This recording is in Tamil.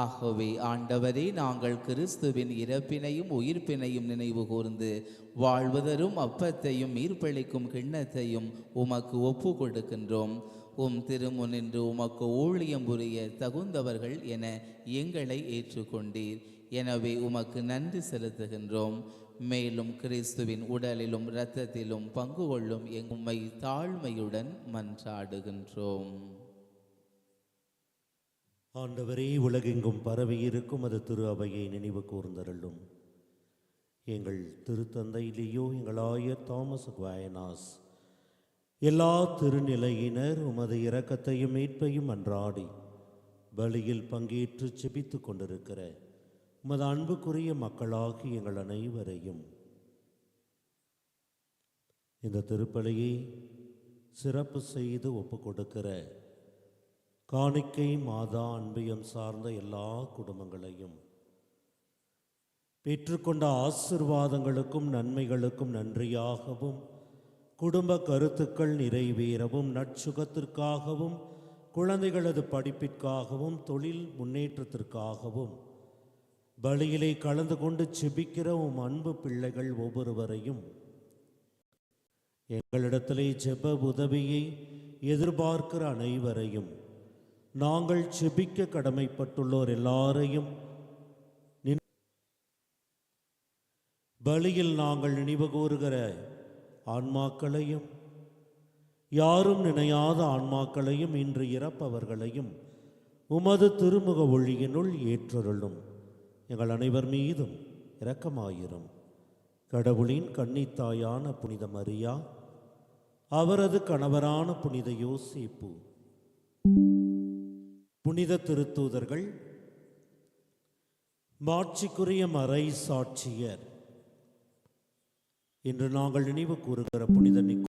ஆகவே ஆண்டவரே நாங்கள் கிறிஸ்துவின் இறப்பினையும் உயிர்ப்பினையும் நினைவு கூர்ந்து வாழ்வதரும் அப்பத்தையும் ஈர்ப்பளிக்கும் கிண்ணத்தையும் உமக்கு ஒப்பு கொடுக்கின்றோம் உம் திருமுனின்று உமக்கு ஊழியம் புரிய தகுந்தவர்கள் என எங்களை ஏற்றுக்கொண்டீர். எனவே உமக்கு நன்றி செலுத்துகின்றோம். மேலும் கிறிஸ்துவின் உடலிலும் இரத்தத்திலும் பங்கு கொள்ளும் எங்குமை தாழ்மையுடன் மன்றாடுகின்றோம். ஆண்டவரே உலகெங்கும் பரவி இருக்கும் அது திரு அவையை நினைவு கூர்ந்தருளும். எங்கள் திருத்தந்தையிலேயோ எங்கள் ஆயர் தாமஸ் குவாயனாஸ் எல்லா திருநிலையினர் உமது இரக்கத்தையும் மீட்பையும் அன்றாடி பலியில் பங்கேற்று செபித்து கொண்டிருக்கிற உமது அன்புக்குரிய மக்களாகி எங்கள் அனைவரையும். இந்த திருப்பலியை சிறப்பு செய்து ஒப்பு கொடுக்கிற காணிக்கை மாதா அன்பியம் சார்ந்த எல்லா குடும்பங்களையும். பெற்றுக்கொண்ட ஆசிர்வாதங்களுக்கும் நன்மைகளுக்கும் நன்றியாகவும் குடும்ப கருத்துக்கள் நிறைவேறவும் நற்சுகத்திற்காகவும் குழந்தைகளது படிப்பிற்காகவும் தொழில் முன்னேற்றத்திற்காகவும் பலியிலே கலந்து கொண்டு செபிக்கிற உம் அன்பு பிள்ளைகள் ஒவ்வொருவரையும் எங்களிடத்திலே ஜெப உதவியை எதிர்பார்க்கிற அனைவரையும் நாங்கள் செபிக்க கடமைப்பட்டுள்ளோர் எல்லாரையும் பலியில் நாங்கள் நினைவு கூறுகிற ஆன்மாக்களையும் யாரும் நினையாத ஆன்மாக்களையும் இன்று இறப்பவர்களையும் உமது திருமுக ஒளியினுள் ஏற்றருளும். எங்கள் அனைவர் மீதும் இரக்கமாயிரும். கடவுளின் கன்னித்தாயான புனித மரியா அவரது கணவரான புனித யோசிப்பு புனித திருத்தூதர்கள் மாட்சிக்குரிய மறை சாட்சியர். இன்று நாங்கள் நினைவு கூறுகிற புனித நிக்கோ